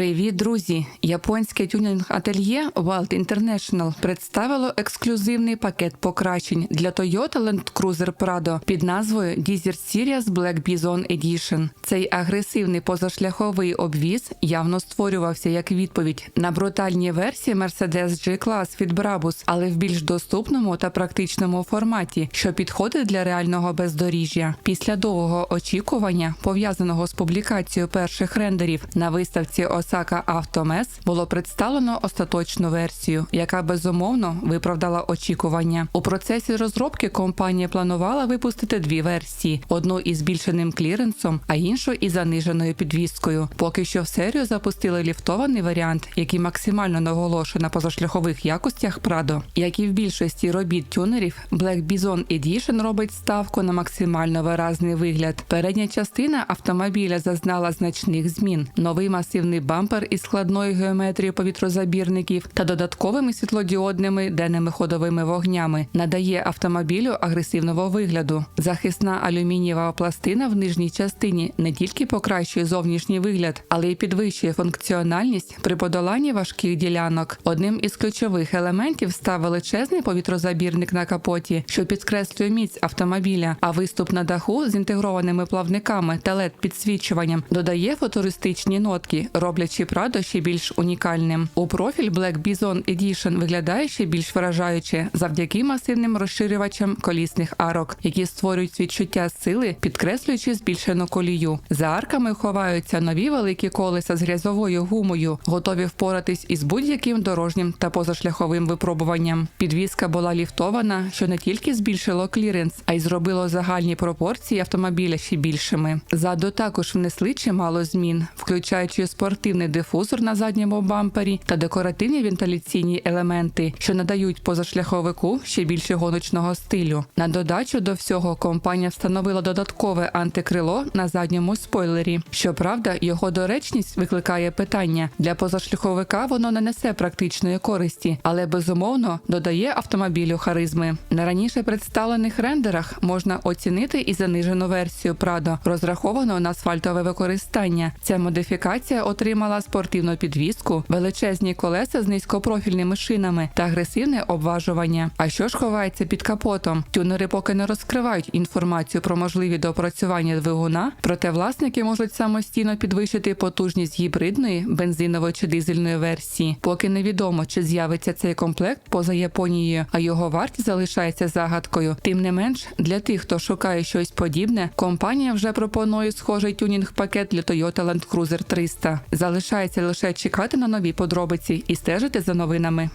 Привіт, друзі! Японське тюнінг ательє Wild International представило ексклюзивний пакет покращень для Toyota Land Cruiser Prado під назвою Desert Series Black Bison Edition. Цей агресивний позашляховий обвіз явно створювався як відповідь на брутальні версії Mercedes G-Class від Brabus, але в більш доступному та практичному форматі, що підходить для реального бездоріжжя. Після довгого очікування, пов'язаного з публікацією перших рендерів на виставці Осака Автомес, було представлено остаточну версію, яка безумовно виправдала очікування. У процесі розробки компанія планувала випустити дві версії: одну із збільшеним кліренсом, а іншу із заниженою підвіскою. Поки що в серію запустили ліфтований варіант, який максимально наголошує на позашляхових якостях Prado. Як і в більшості робіт тюнерів, Black Bison Edition робить ставку на максимально виразний вигляд. Передня частина автомобіля зазнала значних змін. Новий масивний бампер із складною геометрією повітрозабірників та додатковими світлодіодними денними ходовими вогнями надає автомобілю агресивного вигляду. Захисна алюмінієва пластина в нижній частині не тільки покращує зовнішній вигляд, але й підвищує функціональність при подоланні важких ділянок. Одним із ключових елементів став величезний повітрозабірник на капоті, що підкреслює міць автомобіля. А виступ на даху з інтегрованими плавниками та led підсвічуванням додає футуристичні нотки, роблячи Прадо ще більш унікальним. У профіль Black Bison Edition виглядає ще більш вражаюче завдяки масивним розширювачам колісних арок, які створюють відчуття сили, підкреслюючи збільшену колію. За арками ховаються нові великі колеса з грязовою гумою, готові впоратись із будь-яким дорожнім та позашляховим випробуванням. Підвізка була ліфтована, що не тільки збільшило кліренс, а й зробило загальні пропорції автомобіля ще більшими. Ззаду також внесли чимало змін, включаючи спортивний дифузор на задньому бампері та декоративні вентиляційні елементи, що надають позашляховику ще більше гоночного стилю. На додачу до всього компанія встановила додаткове антикрило на задньому спойлері. Щоправда, його доречність викликає питання для позашляховика. Воно не несе практичної користі, але безумовно додає автомобілю харизми. На раніше представлених рендерах можна оцінити і занижену версію Prado, розраховану на асфальтове використання. Ця модифікація отримала спортивну підвіску, величезні колеса з низькопрофільними шинами та агресивне обважування. А що ж ховається під капотом? Тюнери поки не розкривають інформацію про можливі доопрацювання двигуна, проте власники можуть самостійно підвищити потужність гібридної, бензинової чи дизельної версії. Поки невідомо, чи з'явиться цей комплект поза Японією, а його вартість залишається загадкою. Тим не менш, для тих, хто шукає щось подібне, компанія вже пропонує схожий тюнінг-пакет для Toyota Land Cruiser 300. Залишається лише чекати на нові подробиці і стежити за новинами.